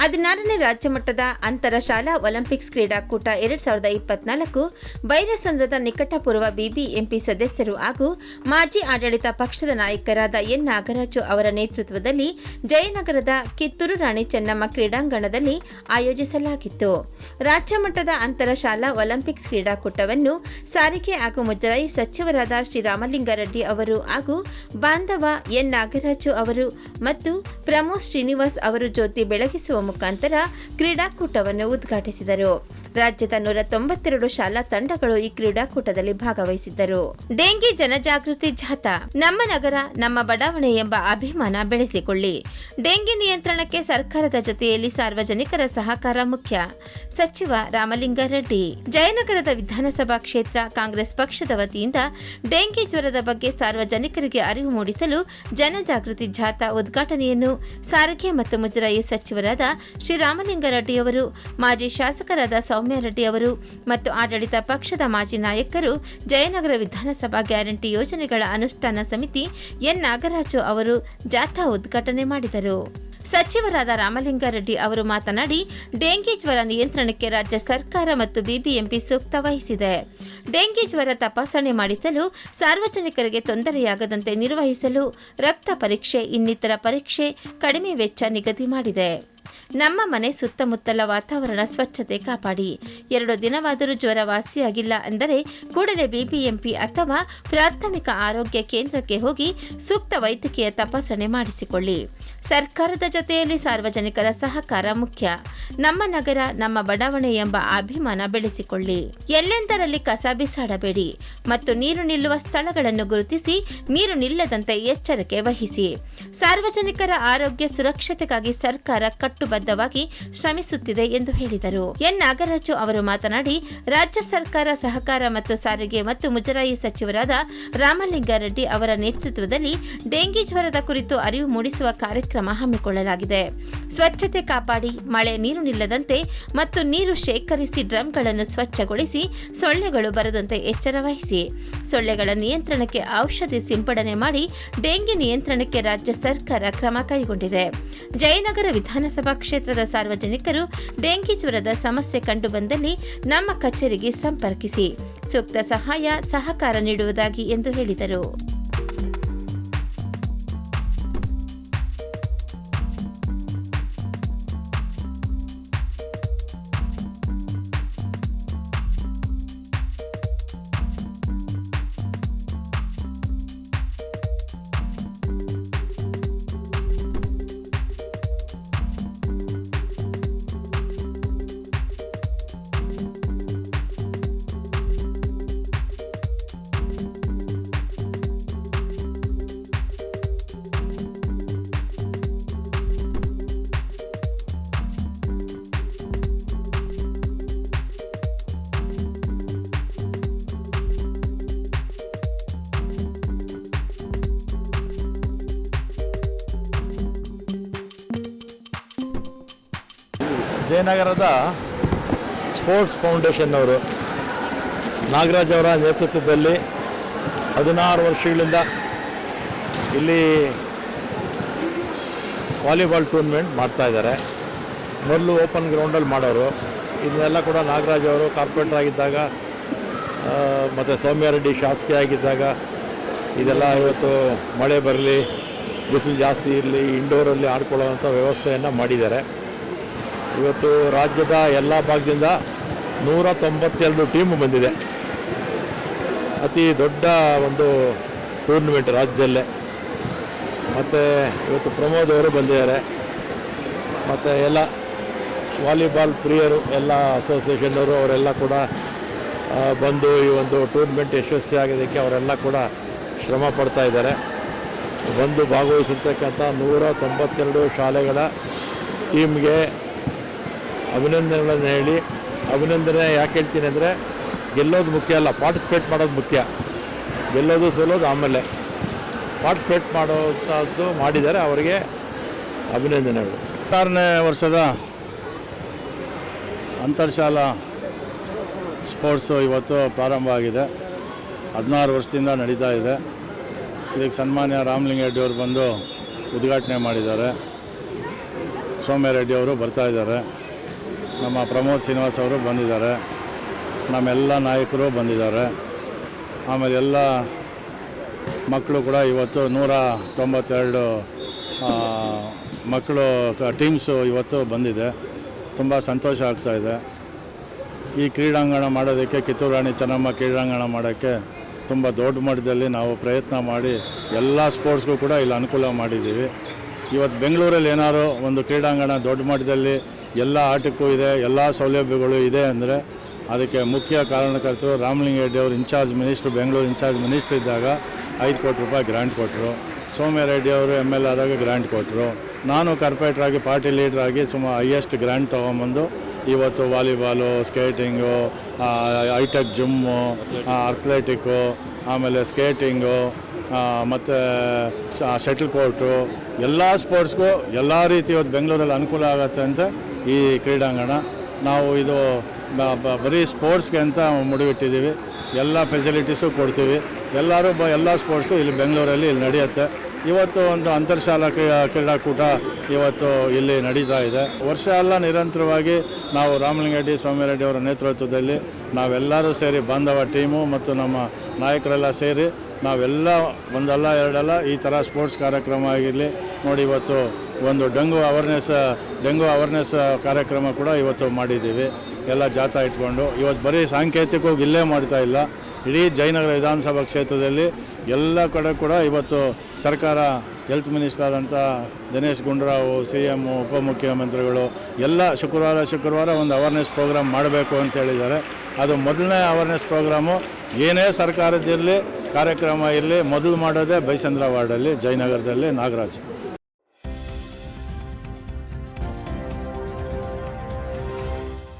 ಹದಿನಾರನೇ ರಾಜ್ಯ ಮಟ್ಟದ ಅಂತರ ಶಾಲಾ ಒಲಿಂಪಿಕ್ಸ್ ಕ್ರೀಡಾಕೂಟ ಎರಡ್ ಸಾವಿರದ ಇಪ್ಪತ್ನಾಲ್ಕು ಬೈರಸಂದ್ರದ ನಿಕಟಪೂರ್ವ ಬಿಬಿಎಂಪಿ ಸದಸ್ಯರು ಹಾಗೂ ಮಾಜಿ ಆಡಳಿತ ಪಕ್ಷದ ನಾಯಕರಾದ ಎನ್ ನಾಗರಾಜು ಅವರ ನೇತೃತ್ವದಲ್ಲಿ ಜಯನಗರದ ಕಿತ್ತೂರು ರಾಣಿ ಚೆನ್ನಮ್ಮ ಕ್ರೀಡಾಂಗಣದಲ್ಲಿ ಆಯೋಜಿಸಲಾಗಿತ್ತು. ರಾಜ್ಯ ಮಟ್ಟದ ಅಂತರ ಶಾಲಾ ಒಲಿಂಪಿಕ್ಸ್ ಕ್ರೀಡಾಕೂಟವನ್ನು ಸಾರಿಗೆ ಹಾಗೂ ಮುಜರಾಯಿ ಸಚಿವರಾದ ಶ್ರೀರಾಮಲಿಂಗಾರೆಡ್ಡಿ ಅವರು ಹಾಗೂ ಬಾಂಧವ ಎನ್ ನಾಗರಾಜು ಅವರು ಮತ್ತು ಪ್ರಮೋದ್ ಶ್ರೀನಿವಾಸ್ ಅವರು ಜ್ಯೋತಿ ಬೆಳಗಿಸುವ ಮುಖಾಂತರ ಕ್ರೀಡಾಕೂಟವನ್ನು ಉದ್ಘಾಟಿಸಿದರು. ರಾಜ್ಯದ ನೂರ ತೊಂಬತ್ತೆರಡು ಶಾಲಾ ತಂಡಗಳು ಈ ಕ್ರೀಡಾಕೂಟದಲ್ಲಿ ಭಾಗವಹಿಸಿದ್ದರು. ಡೆಂಗಿ ಜನಜಾಗೃತಿ ಜಾಥಾ, ನಮ್ಮ ನಗರ, ನಮ್ಮ ಬಡಾವಣೆ ಎಂಬ ಅಭಿಮಾನ ಬೆಳೆಸಿಕೊಳ್ಳಿ. ಡೆಂಗಿ ನಿಯಂತ್ರಣಕ್ಕೆ ಸರ್ಕಾರದ ಜೊತೆಯಲ್ಲಿ ಸಾರ್ವಜನಿಕರ ಸಹಕಾರ ಮುಖ್ಯ. ಸಚಿವ ರಾಮಲಿಂಗಾರೆಡ್ಡಿ ಜಯನಗರದ ವಿಧಾನಸಭಾ ಕ್ಷೇತ್ರ ಕಾಂಗ್ರೆಸ್ ಪಕ್ಷದ ವತಿಯಿಂದ ಡೆಂಗಿ ಜ್ವರದ ಬಗ್ಗೆ ಸಾರ್ವಜನಿಕರಿಗೆ ಅರಿವು ಮೂಡಿಸಲು ಜನಜಾಗೃತಿ ಜಾಥಾ ಉದ್ಘಾಟನೆಯನ್ನು ಸಾರಿಗೆ ಮತ್ತು ಮುಜರಾಯಿ ಸಚಿವರಾದ ಶ್ರೀರಾಮಲಿಂಗಾರೆಡ್ಡಿ ಅವರು, ಮಾಜಿ ಶಾಸಕರಾದ ಸೌಮ್ಯ ರೆಡ್ಡಿ ಅವರು ಮತ್ತು ಆಡಳಿತ ಪಕ್ಷದ ಮಾಜಿ ನಾಯಕರು ಜಯನಗರ ವಿಧಾನಸಭಾ ಗ್ಯಾರಂಟಿ ಯೋಜನೆಗಳ ಅನುಷ್ಠಾನ ಸಮಿತಿ ಎನ್. ನಾಗರಾಜು ಅವರು ಜಾಥಾ ಉದ್ಘಾಟನೆ ಮಾಡಿದರು. ಸಚಿವರಾದ ರಾಮಲಿಂಗಾರೆಡ್ಡಿ ಅವರು ಮಾತನಾಡಿ, ಡೆಂಗಿ ಜ್ವರ ನಿಯಂತ್ರಣಕ್ಕೆ ರಾಜ್ಯ ಸರ್ಕಾರ ಮತ್ತು ಬಿಬಿಎಂಪಿ ಸೂಕ್ತ ವಹಿಸಿದೆ. ಡೆಂಗಿ ಜ್ವರ ತಪಾಸಣೆ ಮಾಡಿಸಲು ಸಾರ್ವಜನಿಕರಿಗೆ ತೊಂದರೆಯಾಗದಂತೆ ನಿರ್ವಹಿಸಲು ರಕ್ತ ಪರೀಕ್ಷೆ, ಇನ್ನಿತರ ಪರೀಕ್ಷೆ ಕಡಿಮೆ ವೆಚ್ಚ ನಿಗದಿ ಮಾಡಿದೆ. ನಮ್ಮ ಮನೆ ಸುತ್ತಮುತ್ತಲ ವಾತಾವರಣ ಸ್ವಚ್ಛತೆ ಕಾಪಾಡಿ. ಎರಡು ದಿನವಾದರೂ ಜ್ವರ ವಾಸಿಯಾಗಿಲ್ಲ ಅಂದರೆ ಕೂಡಲೇ ಬಿಬಿಎಂಪಿ ಅಥವಾ ಪ್ರಾಥಮಿಕ ಆರೋಗ್ಯ ಕೇಂದ್ರಕ್ಕೆ ಹೋಗಿ ಸೂಕ್ತ ವೈದ್ಯಕೀಯ ತಪಾಸಣೆ ಮಾಡಿಸಿಕೊಳ್ಳಿ. ಸರ್ಕಾರದ ಜೊತೆಯಲ್ಲಿ ಸಾರ್ವಜನಿಕರ ಸಹಕಾರ ಮುಖ್ಯ. ನಮ್ಮ ನಗರ, ನಮ್ಮ ಬಡಾವಣೆ ಎಂಬ ಅಭಿಮಾನ ಬೆಳೆಸಿಕೊಳ್ಳಿ. ಎಲ್ಲೆಂದರಲ್ಲಿ ಕಸ ಬಿಸಾಡಬೇಡಿ ಮತ್ತು ನೀರು ನಿಲ್ಲುವ ಸ್ಥಳಗಳನ್ನು ಗುರುತಿಸಿ, ನೀರು ನಿಲ್ಲದಂತೆ ಎಚ್ಚರಿಕೆ ವಹಿಸಿ. ಸಾರ್ವಜನಿಕರ ಆರೋಗ್ಯ ಸುರಕ್ಷತೆಗಾಗಿ ಸರ್ಕಾರ ಕಟ್ಟುಬದ್ಧವಾಗಿ ಶ್ರಮಿಸುತ್ತಿದೆ ಎಂದು ಹೇಳಿದರು. ಎನ್. ನಾಗರಾಜು ಅವರು ಮಾತನಾಡಿ, ರಾಜ್ಯ ಸರ್ಕಾರ ಸಹಕಾರ ಮತ್ತು ಸಾರಿಗೆ ಮತ್ತು ಮುಜರಾಯಿ ಸಚಿವರಾದ ರಾಮಲಿಂಗಾರೆಡ್ಡಿ ಅವರ ನೇತೃತ್ವದಲ್ಲಿ ಡೆಂಗಿ ಜ್ವರದ ಕುರಿತು ಅರಿವು ಮೂಡಿಸುವ ಕಾರ್ಯಕ್ರಮ ಹಮ್ಮಿಕೊಳ್ಳಲಾಗಿದೆ. ಸ್ವಚ್ಛತೆ ಕಾಪಾಡಿ, ಮಳೆ ನೀರು ನಿಲ್ಲದಂತೆ ಮತ್ತು ನೀರು ಶೇಖರಿಸಿ ಡ್ರಮ್ಗಳನ್ನು ಸ್ವಚ್ಛಗೊಳಿಸಿ ಸೊಳ್ಳೆಗಳು ಬರದಂತೆ ಎಚ್ಚರ ವಹಿಸಿ. ಸೊಳ್ಳೆಗಳ ನಿಯಂತ್ರಣಕ್ಕೆ ಔಷಧಿ ಸಿಂಪಡಣೆ ಮಾಡಿ ಡೆಂಗಿ ನಿಯಂತ್ರಣಕ್ಕೆ ರಾಜ್ಯ ಸರ್ಕಾರ ಕ್ರಮ ಕೈಗೊಂಡಿದೆ. ಜಯನಗರ ವಿಧಾನಸಭಾ ಕ್ಷೇತ್ರದ ಸಾರ್ವಜನಿಕರು ಡೆಂಗಿ ಜ್ವರದ ಸಮಸ್ಯೆ ಕಂಡುಬಂದಲ್ಲಿ ನಮ್ಮ ಕಚೇರಿಗೆ ಸಂಪರ್ಕಿಸಿ ಸೂಕ್ತ ಸಹಾಯ ಸಹಕಾರ ನೀಡುವುದಾಗಿ ಎಂದು ಹೇಳಿದರು. ಜಯನಗರದ ಸ್ಪೋರ್ಟ್ಸ್ ಫೌಂಡೇಶನ್ ಅವರು ನಾಗರಾಜ್ ಅವರ ನೇತೃತ್ವದಲ್ಲಿ ಹದಿನಾರು ವರ್ಷಗಳಿಂದ ಇಲ್ಲಿ ವಾಲಿಬಾಲ್ ಟೂರ್ನಮೆಂಟ್ ಮಾಡ್ತಾ ಇದ್ದಾರೆ. ಮೊದಲು ಓಪನ್ ಗ್ರೌಂಡಲ್ಲಿ ಮಾಡೋರು. ಇದನ್ನೆಲ್ಲ ಕೂಡ ನಾಗರಾಜ್ ಅವರು ಕಾರ್ಪೊರೇಟರ್ ಆಗಿದ್ದಾಗ ಮತ್ತು ಸೌಮ್ಯ ರೆಡ್ಡಿ ಶಾಸಕಿ ಆಗಿದ್ದಾಗ, ಇದೆಲ್ಲ ಇವತ್ತು ಮಳೆ ಬರಲಿ, ಬಿಸಿಲು ಜಾಸ್ತಿ ಇರಲಿ ಇಂಡೋರಲ್ಲಿ ಆಡ್ಕೊಳ್ಳೋವಂಥ ವ್ಯವಸ್ಥೆಯನ್ನು ಮಾಡಿದ್ದಾರೆ. ಇವತ್ತು ರಾಜ್ಯದ ಎಲ್ಲ ಭಾಗದಿಂದ ನೂರ ತೊಂಬತ್ತೆರಡು ಟೀಮು ಬಂದಿದೆ. ಅತಿ ದೊಡ್ಡ ಒಂದು ಟೂರ್ನಮೆಂಟ್ ರಾಜ್ಯದಲ್ಲೇ. ಮತ್ತು ಇವತ್ತು ಪ್ರಮೋದ್ ಅವರು ಬಂದಿದ್ದಾರೆ. ಮತ್ತು ಎಲ್ಲ ವಾಲಿಬಾಲ್ ಪ್ರಿಯರು, ಎಲ್ಲ ಅಸೋಸಿಯೇಷನ್ನವರು ಅವರೆಲ್ಲ ಕೂಡ ಬಂದು ಈ ಒಂದು ಟೂರ್ನಮೆಂಟ್ ಯಶಸ್ವಿ ಆಗೋದಕ್ಕೆ ಅವರೆಲ್ಲ ಕೂಡ ಶ್ರಮ ಪಡ್ತಾ ಇದ್ದಾರೆ. ಬಂದು ಭಾಗವಹಿಸಿರ್ತಕ್ಕಂಥ ನೂರ ತೊಂಬತ್ತೆರಡು ಶಾಲೆಗಳ ಟೀಮ್ಗೆ ಅಭಿನಂದನೆಗಳನ್ನು ಹೇಳಿ, ಅಭಿನಂದನೆ ಯಾಕೆ ಹೇಳ್ತೀನಿ ಅಂದರೆ, ಗೆಲ್ಲೋದು ಮುಖ್ಯ ಅಲ್ಲ ಪಾರ್ಟಿಸಿಪೇಟ್ ಮಾಡೋದು ಮುಖ್ಯ. ಗೆಲ್ಲೋದು ಸೋಲೋದು ಆಮೇಲೆ. ಪಾರ್ಟಿಸಿಪೇಟ್ ಮಾಡೋಂಥದ್ದು ಮಾಡಿದ್ದಾರೆ ಅವರಿಗೆ ಅಭಿನಂದನೆಗಳು. ಹತ್ತಾರನೇ ವರ್ಷದ ಅಂತರ್ಶಾಲಾ ಸ್ಪೋರ್ಟ್ಸು ಇವತ್ತು ಪ್ರಾರಂಭ ಆಗಿದೆ. ಹದಿನಾರು ವರ್ಷದಿಂದ ನಡೀತಾ ಇದೆ. ಇದಕ್ಕೆ ಸನ್ಮಾನ್ಯ ರಾಮಲಿಂಗರೆಡ್ಡಿ ಅವರು ಬಂದು ಉದ್ಘಾಟನೆ ಮಾಡಿದ್ದಾರೆ. ಸೌಮ್ಯ ರೆಡ್ಡಿ ಅವರು ಬರ್ತಾ ಇದ್ದಾರೆ. ನಮ್ಮ ಪ್ರಮೋದ್ ಶ್ರೀನಿವಾಸ್ ಅವರು ಬಂದಿದ್ದಾರೆ. ನಮ್ಮೆಲ್ಲ ನಾಯಕರು ಬಂದಿದ್ದಾರೆ. ಆಮೇಲೆ ಎಲ್ಲ ಮಕ್ಕಳು ಕೂಡ ಇವತ್ತು ನೂರ ತೊಂಬತ್ತೆರಡು ಮಕ್ಕಳು ಟೀಮ್ಸು ಇವತ್ತು ಬಂದಿದೆ. ತುಂಬ ಸಂತೋಷ ಆಗ್ತಾ ಇದೆ. ಈ ಕ್ರೀಡಾಂಗಣ ಮಾಡೋದಕ್ಕೆ ಕಿತ್ತೂರು ರಾಣಿ ಚೆನ್ನಮ್ಮ ಕ್ರೀಡಾಂಗಣ ಮಾಡೋಕ್ಕೆ ತುಂಬ ದೊಡ್ಡ ಮಟ್ಟದಲ್ಲಿ ನಾವು ಪ್ರಯತ್ನ ಮಾಡಿ ಎಲ್ಲ ಸ್ಪೋರ್ಟ್ಸ್ಗೂ ಕೂಡ ಇಲ್ಲಿ ಅನುಕೂಲ ಮಾಡಿದ್ದೀವಿ. ಇವತ್ತು ಬೆಂಗಳೂರಲ್ಲಿ ಏನಾದ್ರು ಒಂದು ಕ್ರೀಡಾಂಗಣ ದೊಡ್ಡ ಮಟ್ಟದಲ್ಲಿ ಎಲ್ಲ ಆಟಕ್ಕೂ ಇದೆ, ಎಲ್ಲ ಸೌಲಭ್ಯಗಳು ಇದೆ ಅಂದರೆ ಅದಕ್ಕೆ ಮುಖ್ಯ ಕಾರಣಕರ್ತರು ರಾಮಲಿಂಗ ರೆಡ್ಡಿ ಅವರು incharge minister, Bengaluru incharge minister ಇದ್ದಾಗ ಐದು ಕೋಟಿ ರೂಪಾಯಿ ಗ್ರ್ಯಾಂಟ್ ಕೊಟ್ಟರು ಸೌಮ್ಯ ರೆಡ್ಡಿ ಅವರು ಎಂ ಎಲ್ ಆದಾಗ ಗ್ರ್ಯಾಂಟ್ ಕೊಟ್ಟರು ನಾನು ಕಾರ್ಪೊರೇಟ್ರಾಗಿ ಪಾರ್ಟಿ ಲೀಡ್ರಾಗಿ ಸುಮಾರು ಹೈಯೆಸ್ಟ್ ಗ್ರ್ಯಾಂಟ್ ತೊಗೊಂಬಂದು ಇವತ್ತು ವಾಲಿಬಾಲು, ಸ್ಕೇಟಿಂಗು ಐಟೆಕ್ ಜಿಮ್ಮು ಅಥ್ಲೆಟಿಕ್ಕು, ಆಮೇಲೆ ಸ್ಕೇಟಿಂಗು ಮತ್ತು ಶಟಲ್ ಕೋರ್ಟು, ಎಲ್ಲ ಸ್ಪೋರ್ಟ್ಸ್ಗೂ ಎಲ್ಲ ರೀತಿ ಇವತ್ತು ಬೆಂಗಳೂರಲ್ಲಿ ಅನುಕೂಲ ಆಗುತ್ತೆ ಅಂತ ಈ ಕ್ರೀಡಾಂಗಣ. ನಾವು ಇದು ಬರೀ ಸ್ಪೋರ್ಟ್ಸ್ಗೆ ಅಂತ ಮುಡಿವಿಟ್ಟಿದ್ದೀವಿ ಎಲ್ಲ ಫೆಸಿಲಿಟೀಸು ಕೊಡ್ತೀವಿ. ಎಲ್ಲರೂ ಬ, ಎಲ್ಲ ಸ್ಪೋರ್ಟ್ಸು ಇಲ್ಲಿ ಬೆಂಗಳೂರಲ್ಲಿ ಇಲ್ಲಿ ನಡೆಯುತ್ತೆ. ಇವತ್ತು ಒಂದು ಅಂತರ್ಶಾಲಾ ಕ್ರೀಡಾ ಕ್ರೀಡಾಕೂಟ ಇವತ್ತು ಇಲ್ಲಿ ನಡೀತಾ ಇದೆ. ವರ್ಷ ಎಲ್ಲ ನಿರಂತರವಾಗಿ ನಾವು ರಾಮಲಿಂಗರೆಡ್ಡಿ ಸ್ವಾಮಿರೆಡ್ಡಿ ಅವರ ನೇತೃತ್ವದಲ್ಲಿ ನಾವೆಲ್ಲರೂ ಸೇರಿ ಬಾಂಧವ ಟೀಮು ಮತ್ತು ನಮ್ಮ ನಾಯಕರೆಲ್ಲ ಸೇರಿ ನಾವೆಲ್ಲ ಒಂದಲ್ಲ ಎರಡಲ್ಲ ಈ ಥರ ಸ್ಪೋರ್ಟ್ಸ್ ಕಾರ್ಯಕ್ರಮ ಆಗಿರಲಿ ನೋಡಿ ಇವತ್ತು ಒಂದು ಡೆಂಗು ಅವೇರ್ನೆಸ್ ಡೆಂಗು ಅವೇರ್ನೆಸ್ ಕಾರ್ಯಕ್ರಮ ಕೂಡ ಇವತ್ತು ಮಾಡಿದ್ದೀವಿ. ಎಲ್ಲ ಜಾಥಾ ಇಟ್ಕೊಂಡು. ಇವತ್ತು ಬರೀ ಸಾಂಕೇತಿಕವಾಗಿ ಇಲ್ಲೇ ಮಾಡ್ತಾ ಇಲ್ಲ. ಇಡೀ ಜಯನಗರ ವಿಧಾನಸಭಾ ಕ್ಷೇತ್ರದಲ್ಲಿ ಎಲ್ಲ ಕಡೆ ಕೂಡ ಇವತ್ತು ಸರ್ಕಾರ ಹೆಲ್ತ್ ಮಿನಿಸ್ಟರ್ ಆದಂಥ ದಿನೇಶ್ ಗುಂಡೂರಾವ್ ಸಿ ಎಂ ಉಪಮುಖ್ಯಮಂತ್ರಿಗಳು ಎಲ್ಲ ಶುಕ್ರವಾರ ಶುಕ್ರವಾರ ಒಂದು ಅವೇರ್ನೆಸ್ ಪ್ರೋಗ್ರಾಮ್ ಮಾಡಬೇಕು ಅಂತ ಹೇಳಿದ್ದಾರೆ. ಅದು ಮೊದಲನೇ ಅವೇರ್ನೆಸ್ ಪ್ರೋಗ್ರಾಮು ಏನೇ ಸರ್ಕಾರದಿರಲಿ ಕಾರ್ಯಕ್ರಮ ಇರಲಿ, ಮೊದಲು ಮಾಡೋದೇ ಬೈಸಂದ್ರ ವಾರ್ಡಲ್ಲಿ ಜಯನಗರದಲ್ಲಿ ನಾಗರಾಜ್.